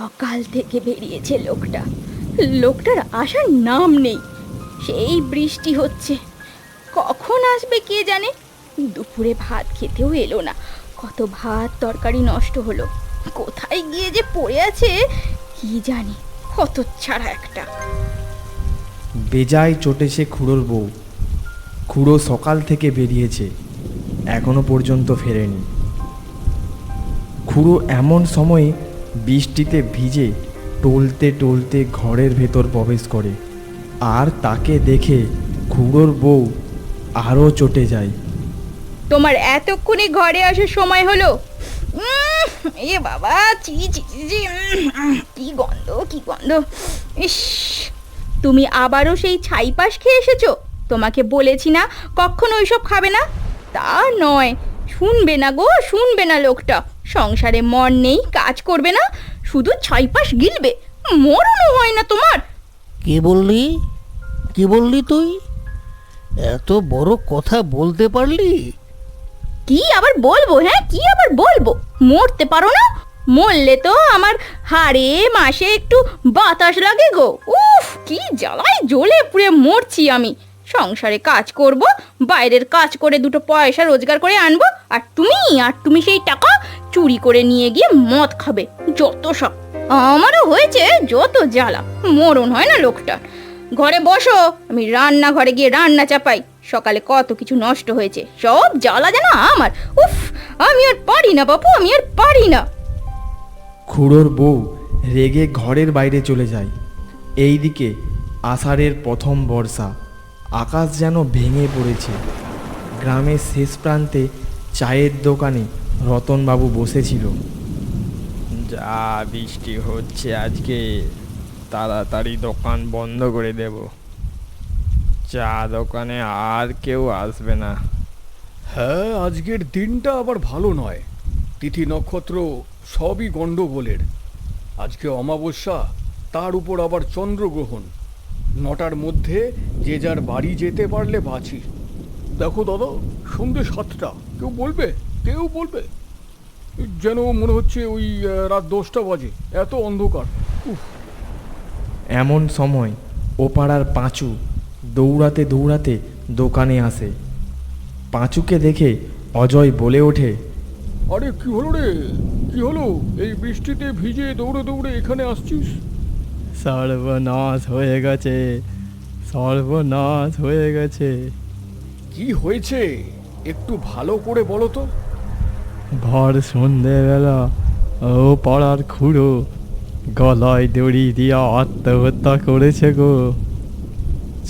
সকাল থেকে বেরিয়েছে লোকটা। লোকটার আসার নাম নেই। সেই বৃষ্টি হচ্ছে। কখন আসবে কে জানে? দুপুরে ভাত খেতেও এলো না। কত ভাত তরকারি নষ্ট হলো। কোথায় গিয়ে যে পড়ে আছে কি জানি। কত ছাড়া একটা। বেজায় চটেছে খুড়োর বউ। খুড়ো সকাল থেকে বেরিয়েছে। এখনও পর্যন্ত ফেরেনি। খুড়ো এমন সময়ে বৃষ্টিতে ভিজে টলতে টলতে ঘরের ভেতর প্রবেশ করে। আর তাকে দেখে খুড়োর বউ আরও চটে যায়। তোমার এতক্ষণে ঘরে আসার সময় হলো? উম, এ বাবা চি চি চি, উম, কি গন্ধ কি গন্ধ। ইস তুমি আবারও সেই ছাই পাশ খেয়ে এসেছ? তোমাকে বলেছি না কখনো ওইসব খাবে না? তা নয় শুনবে না গো শুনবে না লোকটা। সংসারে মন নেই কাজ করবে না শুধু ছাই পাশ গিলবে। মরণও হয় না তোমার। কি বললি? কি বললি তুই? এত বড় কথা বলতে পারলি? কি আবার বলব হ্যাঁ কি আবার বলব? মরতে পারো না মরলে তো আমার হাড়ে মাসে একটু বাতাস লাগে গো। উফ কি জ্বালায় জ্বলে পুড়ে মরছি আমি। সংসারে কাজ করব, বাইরের কাজ করে দুটো পয়সা রোজগার করে আনব, আর তুমি আর তুমি সেই টাকা চুরি করে নিয়ে গিয়ে মদ খাবে, যত সব। আমারও হয়েছে যত জ্বালা, মরণ হয় না লোকটার ঘরে বসো, আমি রান্না ঘরে গিয়ে রান্না চাপাই, সকালে কত কিছু নষ্ট হয়েছে, সব জ্বালা যেন আমার। উফ, আমি আর পারি না বাপু, আমি আর পারি না। খুড়োর বউ রেগে ঘরের বাইরে চলে যায়। এইদিকে আষাঢ়ের প্রথম বর্ষা। আকাশ যেন ভেঙে পড়েছে। গ্রামের শেষ প্রান্তে চায়ের দোকানে রতনবাবু বসেছিল। যা বৃষ্টি হচ্ছে আজকে তাড়াতাড়ি দোকান বন্ধ করে দেব। চা দোকানে আর কেউ আসবে না। হ্যাঁ আজকের দিনটা আবার ভালো নয়। তিথি নক্ষত্র সবই গণ্ডগোলের। আজকে অমাবস্যা তার উপর আবার চন্দ্রগ্রহণ। নটার মধ্যে যে যার বাড়ি যেতে পারলে বাঁচি। দেখো দাদা সন্ধ্যে সাতটা। কেউ বলবে? কেউ বলবে? যেন মনে হচ্ছে ওই রাত দশটা বাজে। এত অন্ধকার। উফ। এমন সময় ও পাড়ার পাঁচু দৌড়াতে দৌড়াতে দোকানে আসে। পাঁচুকে দেখে অজয় বলে ওঠে আরে কি হলো রে? কি হলো? এই বৃষ্টিতে ভিজে দৌড়ে দৌড়ে এখানে আসছিস? সর্বনাশ হয়ে গেছে। সর্বনাশ হয়ে গেছে। কি হয়েছে? একটু ভালো করে বলো তো। ভর সন্ধেবেলা ও পাড়ার খুঁড়ো গলায় দড়ি দিয়া আত্মহত্যা করেছে গো।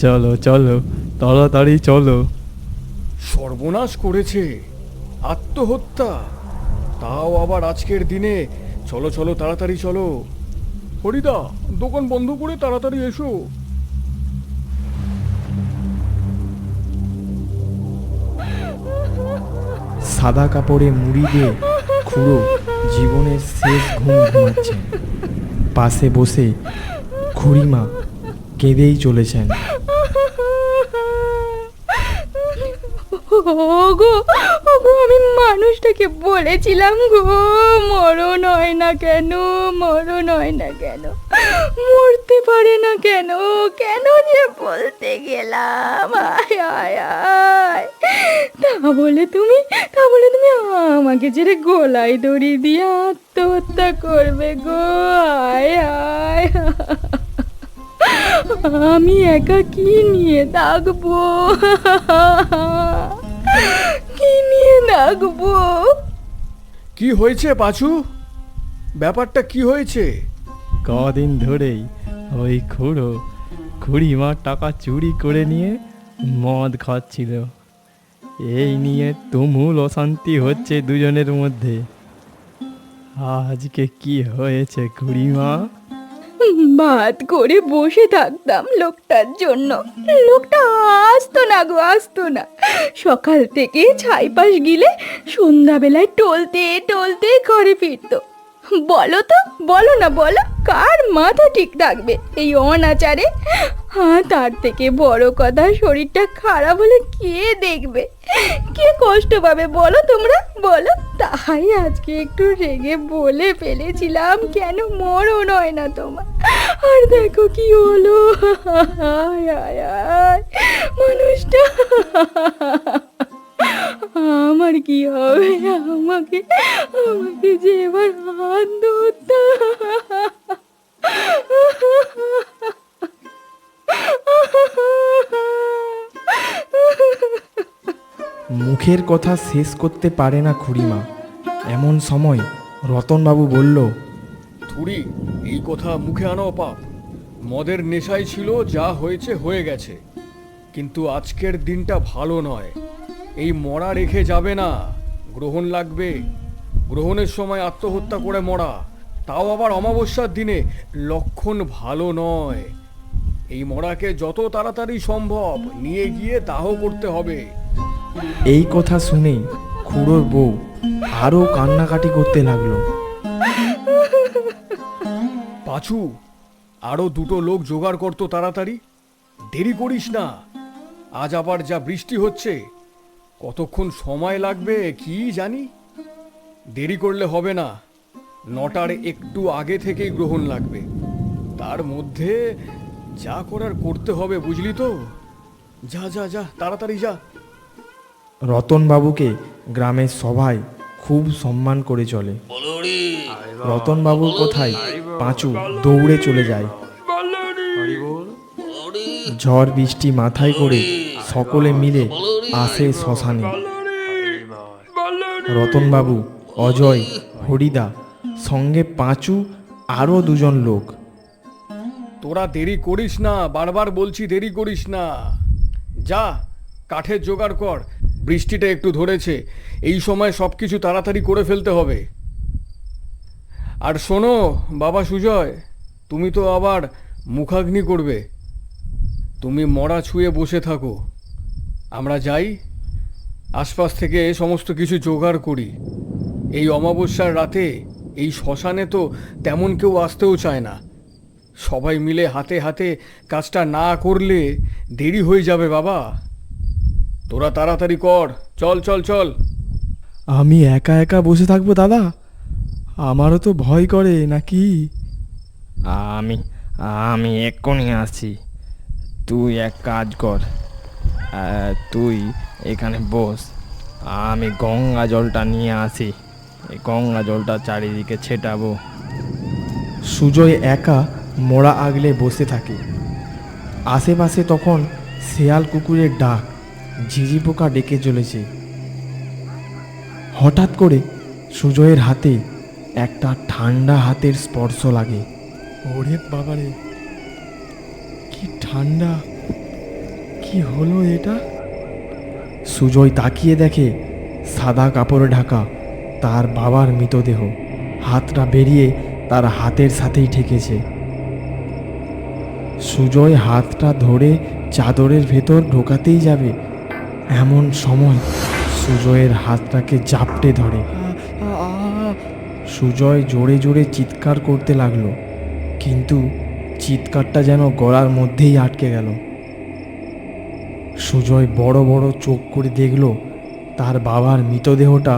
চলো চলো তাড়াতাড়ি চলো। সর্বনাশ করেছে? আত্মহত্যা? তাও আবার আজকের দিনে? চলো চলো তাড়াতাড়ি চলো। হরিদা দোকান বন্ধ করে তাড়াতাড়ি এসো। সাদা কাপড়ে মুড়ি দিয়ে খুড়ো জীবনের শেষ ঘুম ঘুমাচ্ছেন পাশে বসে খুড়িমা কেঁদেই চলেছেন। ওগো ওগো আমি মানুষটাকে বলেছিলাম গো মরণ হয় না কেন মরণ হয় না কেন। মরতে পারে না কেন? কেন যে বলতে গেলাম? আয় আয় আয়। তা বলে তুমি, তা বলে তুমি আমাকে ছেড়ে গলায় দড়ি দিয়ে আত্মহত্যা করবে গো। আয় আয়। আমি একা কি নিয়ে থাকব? কি নিয়ে থাকব? কি হয়েছে পাচু? ব্যাপারটা কি হয়েছে? কদিন ধরেই ওই খুড়ো খুড়িমার টাকা চুরি করে নিয়ে মদ খাচ্ছিল। এই নিয়ে তুমুল অশান্তি হচ্ছে দুজনের মধ্যে। আজকে কি হয়েছে খুড়িমা? ভাত করে বসে থাকতাম লোকটার জন্য। লোকটা আসতো না গো, আসতো না। সকাল থেকে ছাই পাশ গিলে সন্ধ্যাবেলায় টলতে টলতে ঘরে ফিরতো। বলো তো, বলো না, বলো, কার মাথা ঠিক থাকবে এই অনাচারে? হ্যাঁ তার থেকে বড় কথা শরীরটা খারাপ হলে কে দেখবে? কে কষ্ট পাবে বলো তোমরা? বলো, তাই আজকে একটু রেগে বলে ফেলেছিলাম, কেন মরণ হয় না তোমার? আর দেখো কি হলো মানুষটা। আমার কি হবে আমাকে আমাকে যে এবার হাত ধরতে মুখের কথা শেষ করতে পারে না খুড়িমা। এমন সময় রতনবাবু বলল থুড়ি এই কথা মুখে আনো পাপ মদের নেশায় ছিল যা হয়েছে হয়ে গেছে। কিন্তু আজকের দিনটা ভালো নয়। এই মরা রেখে যাবে না। গ্রহণ লাগবে। গ্রহণের সময় আত্মহত্যা করে মরা। তাও আবার অমাবস্যার দিনে। লক্ষণ ভালো নয়। এই মরাকে যত তাড়াতাড়ি সম্ভব নিয়ে গিয়ে দাহ করতে হবে। এই কথা শুনে খুড়োর বউ আরও কান্নাকাটি করতে লাগল। পাঁচু আরও দুটো লোক জোগাড় করতো তাড়াতাড়ি। দেরি করিস না। আজ আবার যা বৃষ্টি হচ্ছে কতক্ষণ সময় লাগবে কি জানি? দেরি করলে হবে না। নটার একটু আগে থেকেই গ্রহণ লাগবে। তার মধ্যে যা করার করতে হবে বুঝলি তো? যা যা যা তাড়াতাড়ি যা। রতনবাবুকে গ্রামের সবাই খুব সম্মান করে চলে। রতনবাবুর কোথায়? পাঁচু দৌড়ে চলে যায়। ঝড় বৃষ্টি মাথায় করে সকলে মিলে আসে শ্মশানে। রতনবাবু, অজয়, হরিদা সঙ্গে পাঁচু, আরও দুজন লোক। তোরা দেরি করিস না, বারবার বলছি দেরি করিস না। যা, কাঠের জোগাড় কর, বৃষ্টিটা একটু ধরেছে, এই সময় সব কিছু তাড়াতাড়ি করে ফেলতে হবে। আর শোনো, বাবা সুজয়, তুমি তো আবার মুখাগ্নি করবে। তুমি মরা ছুঁয়ে বসে থাকো। আমরা যাই আশপাশ থেকে সমস্ত কিছু জোগাড় করি। এই অমাবস্যার রাতে এই শ্মশানে তো তেমন কেউ আসতেও চায় না। সবাই মিলে হাতে হাতে কাজটা না করলে দেরি হয়ে যাবে বাবা। তোরা তাড়াতাড়ি কর চল চল চল। আমি একা একা বসে থাকব দাদা? আমারও তো ভয় করে নাকি? আমি আমি এক্ষুনি আসছি। তুই এক কাজ কর। তুই এখানে বস। আমি গঙ্গা জলটা নিয়ে আসি। এই গঙ্গা জলটা চারিদিকে ছেটাবো। সুজয় একা মোড়া আগলে বসে থাকে। আশেপাশে তখন শেয়াল কুকুরের ডাক, ঝিঝি পোকা ডেকে চলেছে। হঠাৎ করে সুজয়ের হাতে একটা ঠান্ডা হাতের স্পর্শ লাগে। ওরে বাবারে! ঠান্ডা। কি হলো এটা? সুজয় তাকিয়ে দেখে সাদা কাপড়ে ঢাকা তার বাবার মৃতদেহ। হাতটা বেরিয়ে তার হাতের সাথেই ঠেকেছে। সুজয় হাতটা ধরে চাদরের ভেতর ঢোকাতেই যাবে। এমন সময় সুজয়ের হাতটাকে জাপটে ধরে। সুজয় জোরে জোরে চিৎকার করতে লাগল। কিন্তু চিৎকারটা যেন গলার মধ্যেই আটকে গেল। সুজয় বড় বড় চোখ করে দেখল, তার বাবার মৃতদেহটা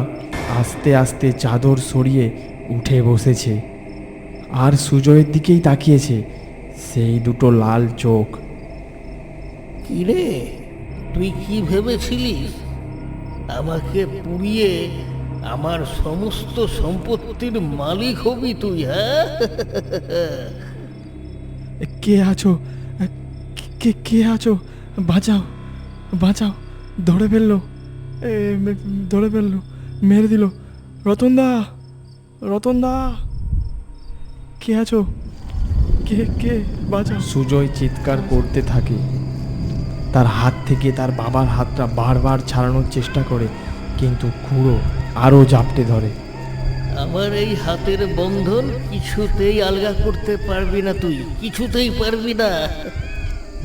আস্তে আস্তে চাদর সরিয়ে উঠে বসেছে। আর সুজয়ের দিকেই তাকিয়েছে, সেই দুটো লাল চোখ। কিরে, তুই কি ভেবেছিলিস? আমাকে পুড়িয়ে আমার সমস্ত সম্পত্তির মালিক হবি তুই হ্যাঁ? কে আছো? কে কে আছো? বাঁচাও বাঁচাও, ধরে ফেলল ধরে ফেলল, মেরে দিল। রতনদা রতনদা, কে আছো? কে কে, বাঁচাও। সুজয় চিৎকার করতে থাকে। তার হাত থেকে তার বাবার হাতটা বারবার ছাড়ানোর চেষ্টা করে, কিন্তু খুঁড়ো আরও জাপটে ধরে। আমার এই হাতের বন্ধন কিছুতেই আলগা করতে পারবি না তুই কিছুতেই পারবি না।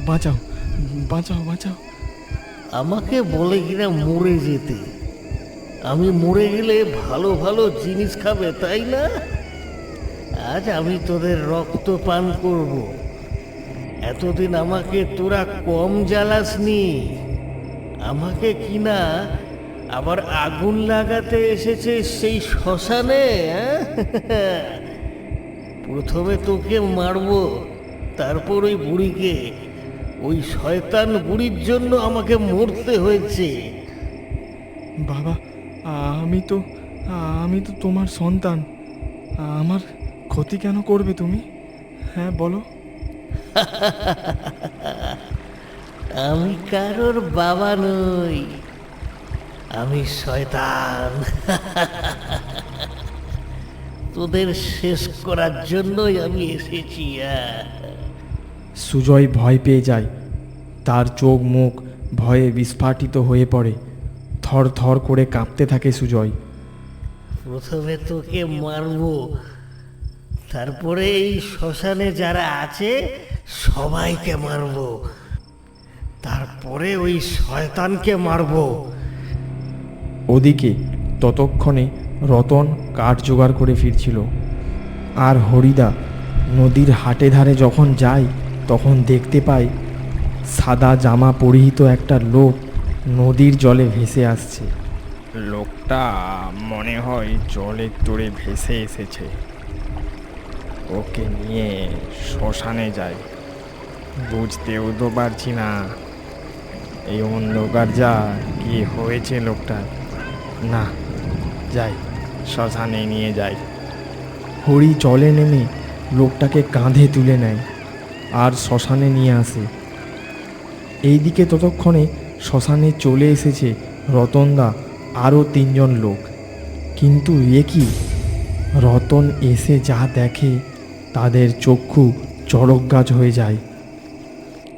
বাঁচাও বাঁচাও বাঁচাও। আমাকে বলে কিনা মরে যেতে। আমি মরে গেলে ভালো ভালো জিনিস খাবে তাই না? আজ আমি তোদের রক্ত পান করব। এতদিন আমাকে তোরা কম জ্বালাসনি। আমাকে কিনা আবার আগুন লাগাতে এসেছে সেই শ্মশানে হ্যাঁ? প্রথমে তোকে মারবো তারপর ওই বুড়িকে। ওই শয়তান বুড়ির জন্য আমাকে মরতে হয়েছে। বাবা আমি তো আমি তো তোমার সন্তান। আমার ক্ষতি কেন করবে তুমি? হ্যাঁ বলো। আমি কারোর বাবা নই। আমি শয়তান। তোদের শেষ করার জন্যই আমি এসেছি। সুজয় ভয় পেয়ে যায়। তার চোখ মুখ ভয়ে বিস্ফাটিত হয়ে পড়ে। থর থর করে কাঁপতে থাকে সুজয়। প্রথমে তোকে মারবো তারপরে এই শ্মশানে যারা আছে সবাইকে মারবো তারপরে ওই শয়তানকে মারবো। ওদিকে ততক্ষণে রতন কাঠ জোগাড় করে ফিরছিল। আর হরিদা নদীর হাটে ধারে যখন যায়, তখন দেখতে পায় সাদা জামা পরিহিত একটা লোক নদীর জলে ভেসে আসছে। লোকটা মনে হয় জলের তোড়ে ভেসে এসেছে। ওকে নিয়ে শ্মশানে যায়। বুঝতেও তো পারছি না। এই অন্ধকার যা কি হয়েছে লোকটার? না, যাই শ্মশানে নিয়ে যাই। হরি জলে নেমে লোকটাকে কাঁধে তুলে নেয় আর শ্মশানে নিয়ে আসে। এইদিকে ততক্ষণে শ্মশানে চলে এসেছে রতনদা আরও তিনজন লোক। কিন্তু এ কি? রতন এসে যা দেখে, তাদের চক্ষু চড়ক গাছ হয়ে যায়।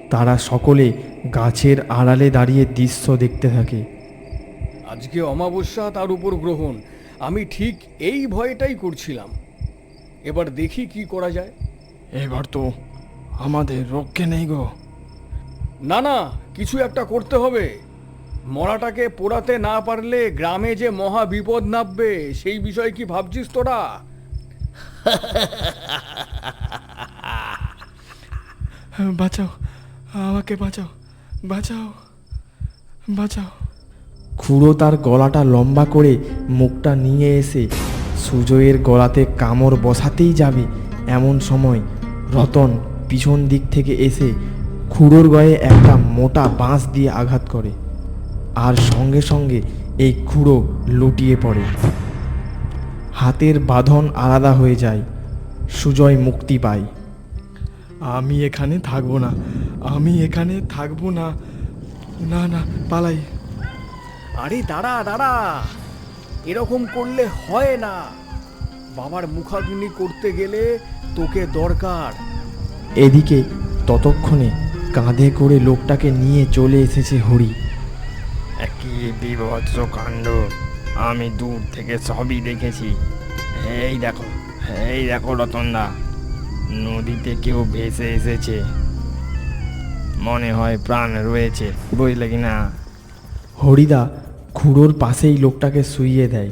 তারা সকলে গাছের আড়ালে দাঁড়িয়ে দৃশ্য দেখতে থাকে। আজকে অমাবস্যা তার উপর গ্রহণ। আমি ঠিক এই ভয়টাই করছিলাম। এবার দেখি কি করা যায়। এবার তো আমাদের রক্ষে নেই গো। না না কিছু একটা করতে হবে। মরাটাকে পোড়াতে না পারলে গ্রামে যে মহা বিপদ নামবে সেই বিষয়ে কি ভাবছিস তোরা? বাঁচাও আমাকে বাঁচাও বাঁচাও বাঁচাও। খুড়ো তার গলাটা লম্বা করে মুখটা নিয়ে এসে সুজয়ের গলাতে কামড় বসাতেই যাবে এমন সময় রতন পিছন দিক থেকে এসে খুড়োর গায়ে একটা মোটা বাঁশ দিয়ে আঘাত করে আর সঙ্গে সঙ্গে এই খুড়ো লুটিয়ে পড়ে। হাতের বাঁধন আলাদা হয়ে যায়, সুজয় মুক্তি পায়। আমি এখানে থাকব না, আমি এখানে থাকব না। না না, পালাই। আরে দাঁড়া দাঁড়া। এরকম করলে হয় না। বাবার মুখাগ্নি করতে গেলে তোকে দরকার। এদিকে ততক্ষণে কাঁধে করে লোকটাকে নিয়ে চলে এসেছে হরি। কি বিভৎস কাণ্ড। আমি দূর থেকে সবই দেখেছি। এই দেখো এই দেখো রতনদা। নদীতে কেউ ভেসে এসেছে। মনে হয় প্রাণ রয়েছে বুঝলে কি না হরিদা খুড়োর পাশেই লোকটাকে শুইয়ে দেয়।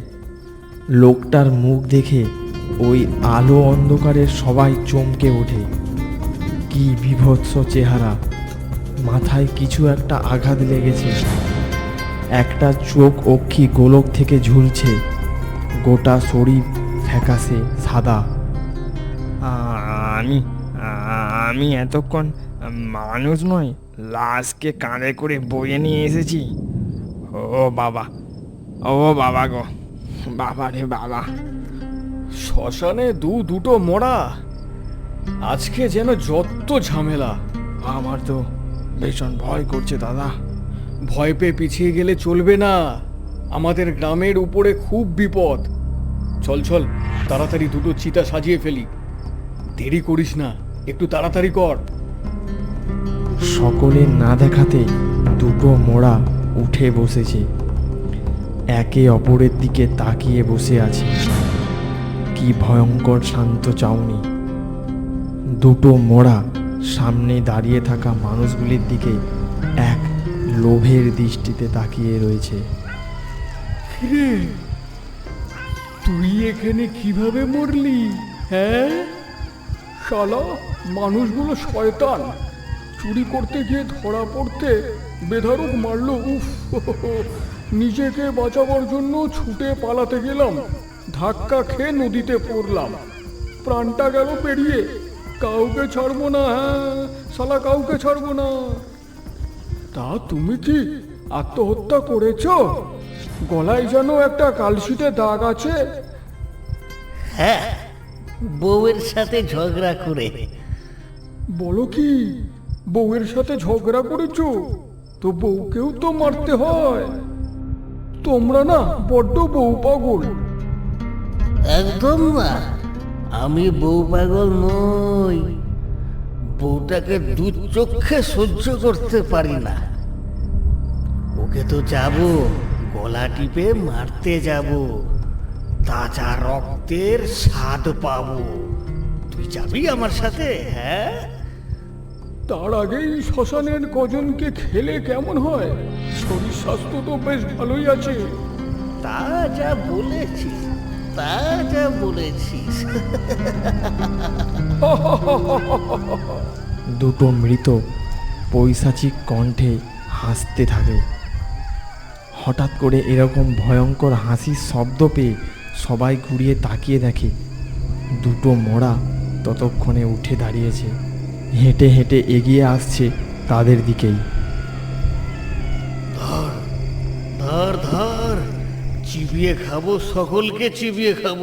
লোকটার মুখ দেখে ওই আলো অন্ধকারের সবাই চমকে ওঠে। কি বিভৎস চেহারা। মাথায় কিছু একটা আঘাত লেগেছে। একটা চোখ অক্ষি গোলক থেকে ঝুলছে। গোটা শরীর ফ্যাকাশে সাদা। আমি আমি এতক্ষণ মানুষ নয়, লাশকে কাঁধে করে বয়ে নিয়ে এসেছি। ও বাবা। ও বাবা গো। বাবা রে বাবা। শ্মশানে দু, দুটো মোড়া। আজকে যেন যত ঝামেলা। আমার তো ভীষণ ভয় করছে দাদা। ভয় পেয়ে পিছিয়ে গেলে চলবে না। আমাদের গ্রামের উপরে খুব বিপদ। চল চল, তাড়াতাড়ি দুটো চিতা সাজিয়ে ফেলি। দেরি করিস না, একটু তাড়াতাড়ি কর। সকলে না দেখাতে দুটো মোড়া উঠে বসেছে। একে অপরের দিকে তাকিয়ে বসে আছে। কি ভয়ঙ্কর শান্ত চাউনি। দুটো মোড়া সামনে দাঁড়িয়ে থাকা মানুষগুলির দিকে এক লোভের দৃষ্টিতে তাকিয়ে রয়েছে। তুই এখানে কীভাবে মরলি হ্যাঁ? শালা, মানুষগুলো শয়তান। চুরি করতে গিয়ে ধরা পড়তে বেধারক মারলো উফ নিজেকে বাঁচাবার জন্য ছুটে পালাতে গেলাম ধাক্কা খেয়ে নদীতে পড়লাম। প্রাণটা গেল পেরিয়ে কাউকে ছাড়বো না হ্যাঁ শালা কাউকে ছাড়বো না। তা তুমি কি আত্মহত্যা করেছ? গলায় যেন একটা কালশিটে দাগ আছে। হ্যাঁ বউয়ের সাথে ঝগড়া করে। বলো কি বউয়ের সাথে ঝগড়া করেছ? তো বউকেও তো মারতে হয়। তোমরা না বড্ড বউ পাগল। একদম না, আমি বউ পাগল নই। বউটাকে দু চোখে সহ্য করতে পারি না। ওকে তো যাব, গলা টিপে মারতে যাব। তাজা রক্তের স্বাদ পাবো। তুই যাবি আমার সাথে হ্যাঁ? তার আগেই শ্মশানের কজনকে খেলে কেমন হয়? শরীর স্বাস্থ্য তো বেশ ভালোই আছে। তা যা বলেছিস তা যা বলেছিস। দুটো মৃত পৈশাচিক কণ্ঠে হাসতে থাকে। হঠাৎ করে এরকম ভয়ঙ্কর হাসির শব্দ পেয়ে সবাই ঘুরিয়ে তাকিয়ে দেখে দুটো মরা ততক্ষণে উঠে দাঁড়িয়েছে। হেঁটে হেঁটে এগিয়ে আসছে তাদের দিকেই। ধর ধর চিবিয়ে খাব সকলকে চিবিয়ে খাব।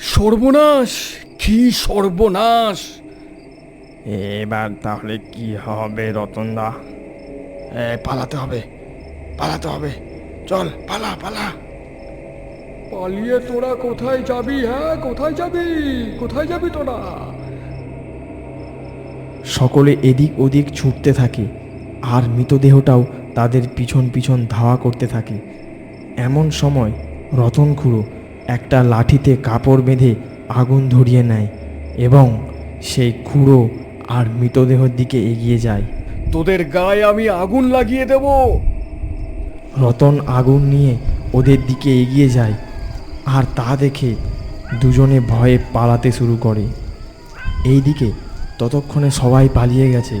সর্বনাশ কি সর্বনাশ? এবার তাহলে কি হবে রতনদা? এ, পালাতে হবে পালাতে হবে। চল পালা পালা। পালিয়ে তোরা কোথায় যাবি হ্যাঁ? কোথায় যাবি? কোথায় যাবি তোরা? সকলে এদিক ওদিক ছুটতে থাকে আর মৃতদেহটাও তাদের পিছন পিছন ধাওয়া করতে থাকে। এমন সময় রতন খুঁড়ো একটা লাঠিতে কাপড় বেঁধে আগুন ধরিয়ে নেয় এবং সেই খুঁড়ো আর মৃতদেহের দিকে এগিয়ে যায়। তোদের গায়ে আমি আগুন লাগিয়ে দেব। রতন আগুন নিয়ে ওদের দিকে এগিয়ে যায় আর তা দেখে দুজনে ভয়ে পালাতে শুরু করে। এইদিকে ততক্ষণে সবাই পালিয়ে গেছে।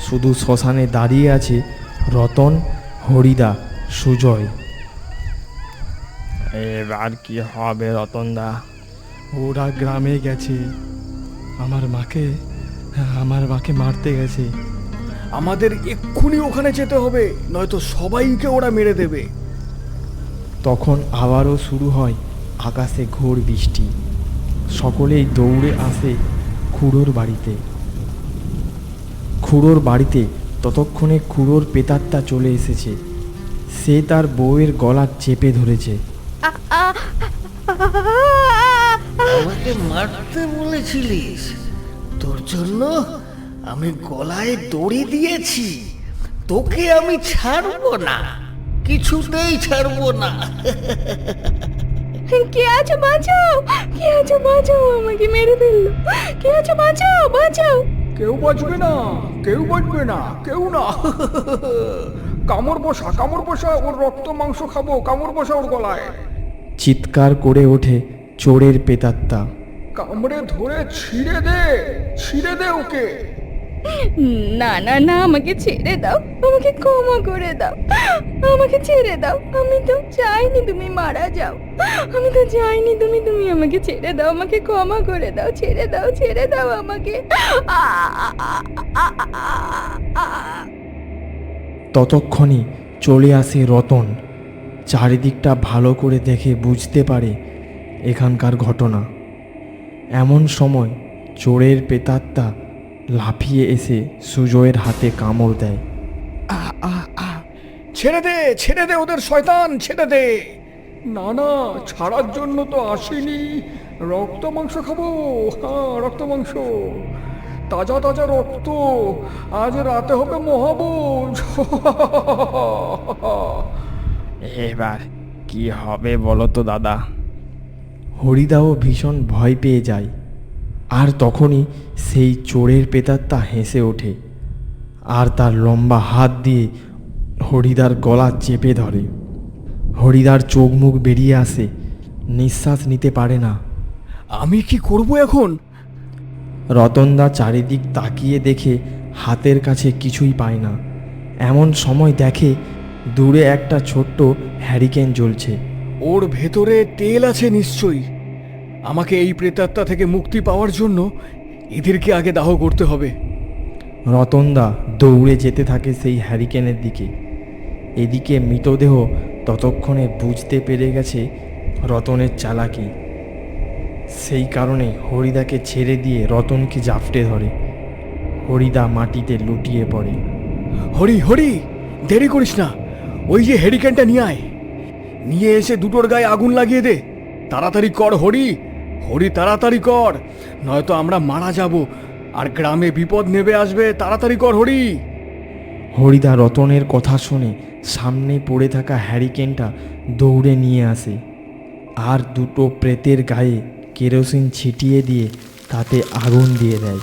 শুধু শ্মশানে দাঁড়িয়ে আছে রতন হরিদা সুজয়। এবার কি হবে রতনদা? ওরা গ্রামে গেছে। আমার মাকে আমার মাকে মারতে গেছে। আমাদের এক্ষুনি ওখানে যেতে হবে নয়তো সবাইকে ওরা মেরে দেবে। তখন আবারও শুরু হয় আকাশে ঘোর বৃষ্টি। সকলেই দৌড়ে আসে খুড়োর বাড়িতে। খুড়োর বাড়িতে ততক্ষণে খুড়োর পেতাত্তা চলে এসেছে। সে তার বউয়ের গলা চেপে ধরেছে। আমাকে মারতে বলেছিলিস? তোর জন্য আমি গলায় দড়ি দিয়েছি। তোকে আমি ছাড়বো না। কিছুতেই ছাড়বো না। কে আছে বাঁচাও? কে আছে বাঁচাও? আমাকে মেরে ফেলল। কে আছে বাঁচাও? বাঁচাও। কেউ বাঁচবে না কেউ বাঁচবে না কেউ না। কামড় বসা কামড় বসা ওর রক্ত মাংস খাব কামড় বসা ওর গলায়। চিৎকার করে ওঠে চোরের পেতাত্তা কামড়ে ধরে ছিঁড়ে দে ছিঁড়ে দে ওকে। না না না, আমাকে ছেড়ে দাও। আমাকে ক্ষমা করে দাও। আমাকে ছেড়ে দাও। আমি তো চাইনি তুমি মারা যাও। আমি তো চাইনি তুমি তুমি আমাকে ছেড়ে দাও। আমাকে ক্ষমা করে দাও। ছেড়ে দাও ছেড়ে দাও আমাকে। ততক্ষণই চলে আসে রতন। চারিদিকটা ভালো করে দেখে বুঝতে পারে এখানকার ঘটনা। এমন সময় চোরের পেতাত্তা লাফিয়ে এসে সুজয়ের হাতে কামড় দেয়। ছেড়ে দে ছেড়ে দে ওদের শয়তান ছেড়ে দে। না না ছাড়ার জন্য তো আসেনি। রক্ত মাংস খাব। হ্যাঁ রক্ত মাংস। তাজা তাজা রক্ত। আজ রাতে হবে মহাবোজ এবার কি হবে বলো তো দাদা? হরিদাও ভীষণ ভয় পেয়ে যায়। আর তখনই সেই চোরের পেতাত্তা হেসে ওঠে আর তার লম্বা হাত দিয়ে হরিদার গলা চেপে ধরে। হরিদার চোখ মুখ বেরিয়ে আসে নিঃশ্বাস নিতে পারে না। আমি কি করব এখন? রতনদা চারিদিক তাকিয়ে দেখে হাতের কাছে কিছুই পায় না। এমন সময় দেখে দূরে একটা ছোট্ট হ্যারিকেন জ্বলছে। ওর ভেতরে তেল আছে নিশ্চয়ই। আমাকে এই প্রেতাত্মা থেকে মুক্তি পাওয়ার জন্য এদেরকে আগে দাহ করতে হবে। রতনদা দৌড়ে যেতে থাকে সেই হ্যারিকেনের দিকে। এদিকে মৃতদেহ ততক্ষণে বুঝতে পেরে গেছে রতনের চালাকি। সেই কারণে হরিদাকে ছেড়ে দিয়ে রতনকে জাপটে ধরে। হরিদা মাটিতে লুটিয়ে পড়ে। হরি হরি দেরি করিস না। ওই যে হেরিকেনটা নিয়ে আয়। নিয়ে এসে দুটোর গায়ে আগুন লাগিয়ে দে। তাড়াতাড়ি কর হরি। হরি তাড়াতাড়ি কর নয়তো আমরা মারা যাব আর গ্রামে বিপদ নেবে আসবে তাড়াতাড়ি কর হরি। হরিদা রতনের কথা শুনে সামনে পড়ে থাকা হ্যারিকেনটা দৌড়ে নিয়ে আসে আর দুটো প্রেতের গায়ে কেরোসিন ছিটিয়ে দিয়ে তাতে আগুন দিয়ে দেয়।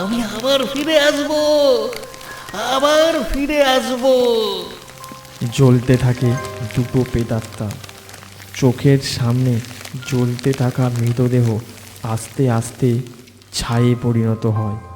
আমি আবার ফিরে আসব আবার ফিরে আসব। জ্বলতে থাকে দুটো পেদাত্মা চোখের সামনে জ্বলতে থাকা মৃতদেহ আস্তে আস্তে ছায়ে পরিণত হয়।